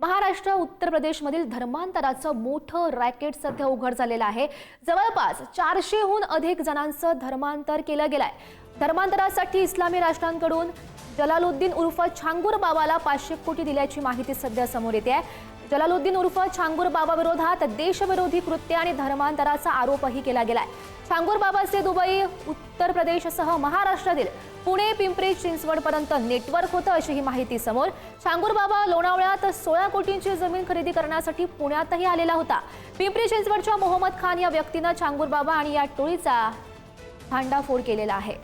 महाराष्ट्र उत्तर प्रदेशमधील धर्मांतराचं मोठं रॅकेट सध्या उघड झालेलं आहे. जवळपास चारशेहून अधिक जणांचं धर्मांतर केलं गेलंय. धर्मांतरासाठी इस्लामी राष्ट्रांकडून जलालुद्दीन उर्फ छांगूर बाबाला पाचशे कोटी दिल्याची माहिती सध्या समोर येते आहे. जलालुद्दीन उर्फ छांगूर बाबा विरोधात देशविरोधी कृत्य आणि धर्मांतराचा आरोपही केला गेलाय. छांगूर बाबाचे दुबई उत्तर प्रदेशसह महाराष्ट्रातील पुणे पिंपरी चिंचवडपर्यंत नेटवर्क होतं अशी ही माहिती समोर. छांगूर बाबा लोणावळ्यात सोळा कोटींची जमीन खरेदी करण्यासाठी पुण्यातही आलेला होता. पिंपरी चिंचवडच्या मोहम्मद खान या व्यक्तीनं छांगूर बाबा आणि या टोळीचा भांडाफोड केलेला आहे.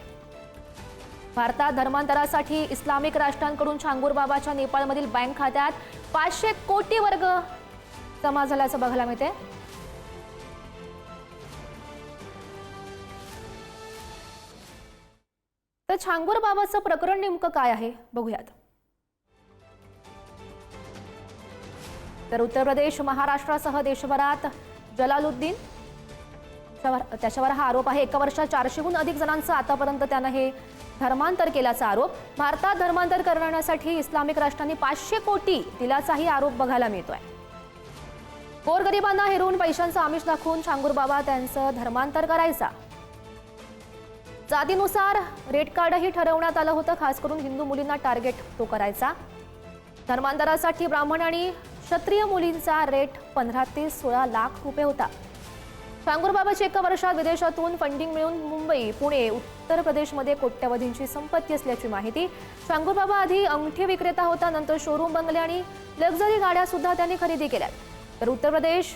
भारतात धर्मांतरासाठी इस्लामिक राष्ट्रांकडून छांगूर बाबाच्या नेपाळमधील बँक खात्यात पाचशे कोटी वर्ग जमा झाल्याचं बघायला मिळते तर छांगूर बाबाचं प्रकरण नेमकं काय आहे? बघूयात. तर उत्तर प्रदेश महाराष्ट्रासह देशभरात जलालुद्दीन त्याच्यावर त्याच्यावर हा आरोप आहे. एका वर्षात चारशेहून अधिक जणांचं आतापर्यंत त्यानं हे धर्मांतर केल्याचा आरोप. भारतात धर्मांतर करण्यासाठी इस्लामिक राष्ट्रांनी पाचशे कोटी दिल्याचाही आरोप बघायला मिळतोय. गोरगरिबांना हिरवून पैशांचं आमिष दाखवून छांगूर बाबा त्यांचं धर्मांतर करायचा. जातीनुसार रेट कार्डही ठरवण्यात आलं होतं. खास करून हिंदू मुलींना टार्गेट तो करायचा. धर्मांतरासाठी ब्राह्मण आणि क्षत्रिय मुलींचा रेट पंधरा ते सोळा लाख रुपये होता. टांगूरबाबाची एका वर्षात विदेशातून फंडिंग मिळून मुंबई पुणे उत्तर प्रदेशमध्ये कोट्यवधींची संपत्ती असल्याची माहिती. टांगूरबाबा आधी अंगठी विक्रेता होता नंतर शोरूम बंगले आणि लक्झरी गाड्या सुद्धा त्यांनी खरेदी केल्या. तर उत्तर प्रदेश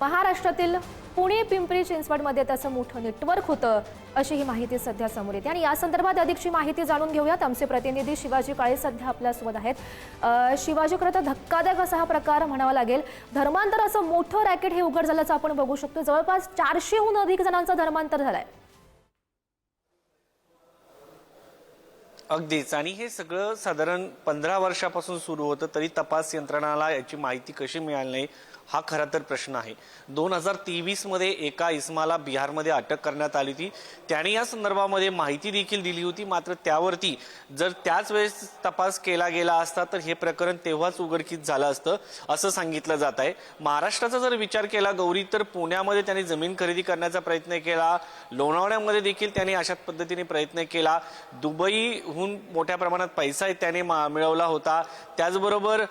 महाराष्ट्रातील पुणे पिंपरी चिंचवडमध्ये त्याचं मोठं नेटवर्क होतं. अशी ही माहिती सध्या समोर येते. आणि या संदर्भात अधिकची माहिती जाणून घेऊयात. आमचे प्रतिनिधी शिवाजी काळे सध्या आपल्यासोबत आहेत. शिवाजी खरं तर धक्कादायक असा हा प्रकार म्हणावा लागेल. धर्मांतर असं मोठं रॅकेट हे उघड झाल्याचं आपण बघू शकतो. जवळपास चारशेहून अधिक जणांचा धर्मांतर झालंय. अगदीच. आणि हे सगळं साधारण पंधरा वर्षापासून सुरू होतं तरी तपास यंत्रणाला याची माहिती कशी मिळाली नाही हा खरा तर प्रश्न आहे. दोन हजार तेवीसमध्ये एका इस्माला बिहारमध्ये अटक करण्यात आली होती. त्याने या संदर्भामध्ये माहिती देखील दिली होती मात्र त्यावरती जर त्याच वेळेस तपास केला गेला असता तर हे प्रकरण तेव्हाच उघडकीत झालं असतं असं सांगितलं जात आहे. महाराष्ट्राचा जर विचार केला गौरी तर पुण्यामध्ये त्यांनी जमीन खरेदी करण्याचा प्रयत्न केला. लोणावळ्यामध्ये देखील त्यांनी अशाच पद्धतीने प्रयत्न केला. दुबईहून मोठ्या प्रमाणात पैसा त्याने मा- मिळवला होता. त्याचबरोबर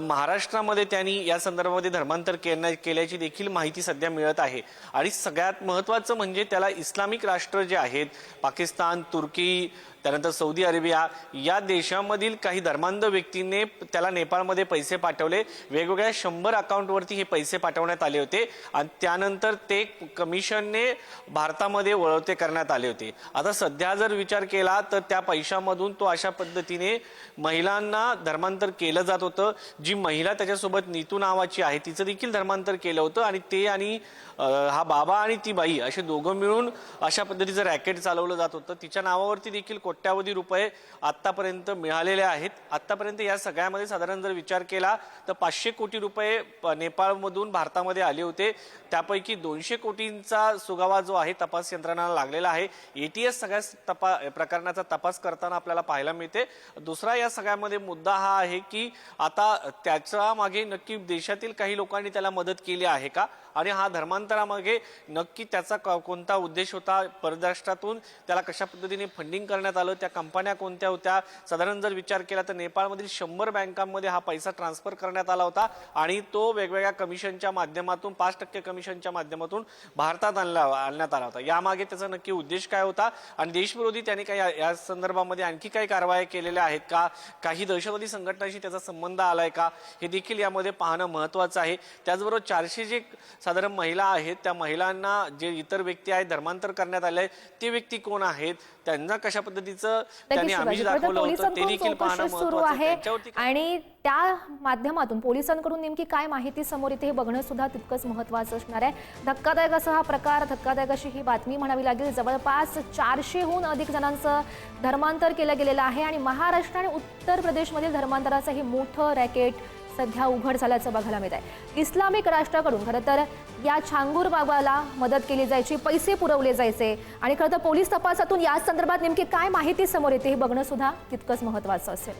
महाराष्ट्रामध्ये त्यांनी या संदर्भामध्ये धर्मांतर केल्या केल्याची देखील माहिती सध्या मिळत आहे. आणि सगळ्यात महत्त्वाचं म्हणजे त्याला इस्लामिक राष्ट्र जे आहेत पाकिस्तान तुर्की त्यानंतर सौदी अरेबिया या देशामधील काही धर्मांध व्यक्तीने त्याला नेपाळमध्ये पैसे पाठवले. वेगवेगळ्या शंभर अकाउंटवरती हे पैसे पाठवण्यात आले होते आणि त्यानंतर ते कमिशनने भारतामध्ये वळवते करण्यात आले होते. आता सध्या जर विचार केला तर त्या पैशामधून तो अशा पद्धतीने महिलांना धर्मांतर केलं जात होतं. जी महिला त्याच्यासोबत नीतू नावाची आहे तिचं देखील धर्मांतर केलं होतं आणि ते आणि हा बाबा आणि ती बाई असे दोघं मिळून अशा पद्धतीचं रॅकेट चालवलं जात होतं. तिच्या नावावरती देखील कोट्यावधी रुपये आत्तापर्यंत मिळालेले आहेत. आत्तापर्यंत या सगळ्यामध्ये साधारण जर विचार केला तर पाचशे कोटी रुपये प- नेपाळमधून भारतामध्ये आले होते. त्यापैकी दोनशे कोटींचा सुगावा जो आहे तपास यंत्रणाला लागलेला आहे. एटीएस सगळ्या तपा प्रकरणाचा तपास करताना आपल्याला पाहायला मिळते. दुसरा या सगळ्यामध्ये मुद्दा हा आहे की आता त्याच्यामागे नक्की देशातील काही लोकांनी त्याला मदत केली आहे का? आणि हा धर्मांतरामागे नक्की त्याचा क- कोणता उद्देश होता? परराष्ट्रातून त्याला कशा पद्धतीने फंडिंग करण्यात आलं? त्या कंपन्या कोणत्या होत्या? साधारण जर विचार केला तर नेपाळमधील शंभर बँकांमध्ये हा पैसा ट्रान्सफर करण्यात आला होता आणि तो वेगवेगळ्या कमिशनच्या माध्यमातून पाच टक्के कमिशनच्या माध्यमातून भारतात आणला आणण्यात आला होता. यामागे त्याचा नक्की उद्देश काय होता? आणि देशविरोधी त्यांनी काही या- संदर्भामध्ये आणखी काही कारवाया केलेल्या आहेत का? काही दहशतवादी संघटनाशी त्याचा संबंध आलाय का? हे देखील यामध्ये पाहणं महत्वाचं आहे. त्याचबरोबर चारशे जे साधारण महिला आहेत त्या महिलांना जे इतर व्यक्ती आहेत धर्मांतर करण्यात आले ते व्यक्ती कोण आहेत? त्यांना कशा पद्धतीचं त्यांनी दाखवलं होतं. ते देखील पाहणं चौकशी सुरू आहे. आणि त्या माध्यमातून पोलिसांकडून नेमकी काय माहिती समोर येते हे बघणं सुद्धा तितकंच महत्वाचं असणार आहे. धक्कादायक असा हा प्रकार धक्कादायक अशी ही बातमी म्हणावी लागेल. जवळपास चारशेहून अधिक जणांचं धर्मांतर केलं गेलेलं आहे आणि महाराष्ट्र आणि उत्तर प्रदेशमधील धर्मांतराचं हे मोठं रॅकेट सध्या उघड झाल्याचं बघायला मिळत आहे इस्लामिक राष्ट्राकडून खरं तर या छांगूर बाबाला मदत केली जायची पैसे पुरवले जायचे. आणि खरं तर पोलीस तपासातून या संदर्भात नेमकी काय माहिती समोर येते हे बघणं सुद्धा तितकंच महत्वाचं असेल.